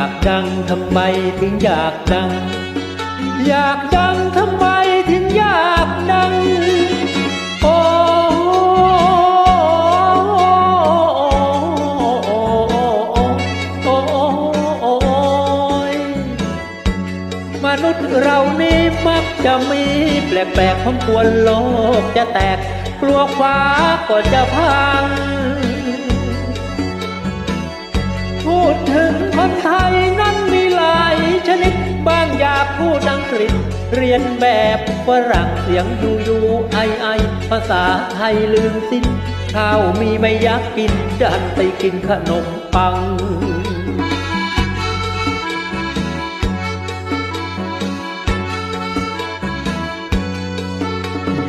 ากดังทำไมถึงอยากดัง อยากดังทำไมถึงอยากดัง โอ้มนุษย์เรานี่มักจะมีแปลกๆของควรโลกจะแตกกลัวฟ้าก็จะพัง อยากพูดอังกฤษ เรียนแบบฝรั่งเสียงยูยูไอไอ ภาษาไทยลืมสิ้น ข้าวมีไม่อยากกินดันไปกินขนมปัง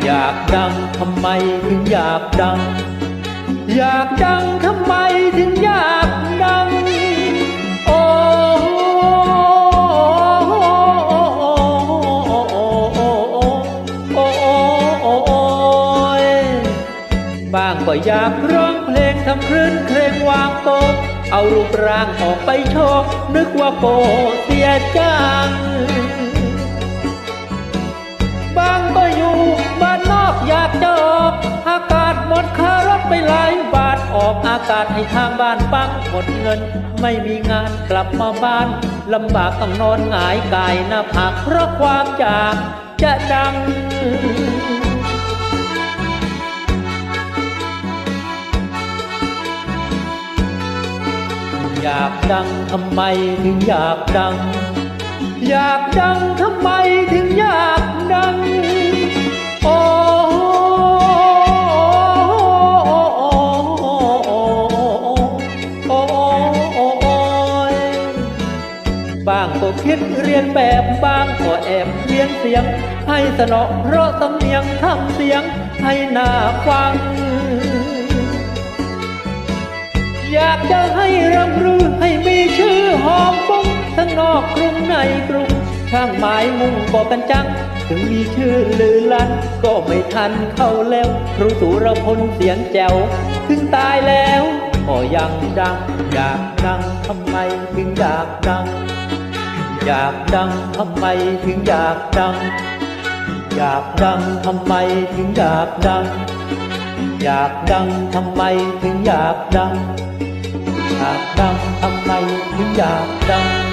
อยากดังทำไมถึงอยากดัง อยากดังทำไม บางก็อยากร้องเพลงทำคลื่นเครงวางโตะเอารูปร่างออกไปโชว์นึกว่าโกเสียจังบางก็อยู่บ้านนอกอยากจะออกอากาศหมดค่ารถไปหลายบาทออกอากาศให้ทางบ้านปังหมดเงิน ไม่มีงานกลับมาบ้านลำบากต้องนอนหงายกายหน้าผากเพราะความอยากจะดัง อยากดังทำไมถึงอยากดัง อยากดังทำไมถึงอยากดัง โอ้บางก็คิดเรียนแบบบางก็แอบเรียนเสียง ให้สนอเพราะสำเนียงทำเสียงให้น่าฟังากจะให้ร่ำรือให้มีชื่อหอมฟุ้งทั้งนอกกรุงในกรุงช่างหมายมุ่งบอกกันจัง ถึงมีชื่อลือลันก็ไม่ทันเข้าแล้วครูสุรพลเสียงแจ๋วถึงตายแล้วก็ยังดัง อยากดังทำไมถึงอยากดัง อยากดังทำไมถึงอยากดัง อยากดังทำไมถึงอยากดัง อยากดังทำไมถึงอยากดัง อยากดังทำไมถึงอยากดัง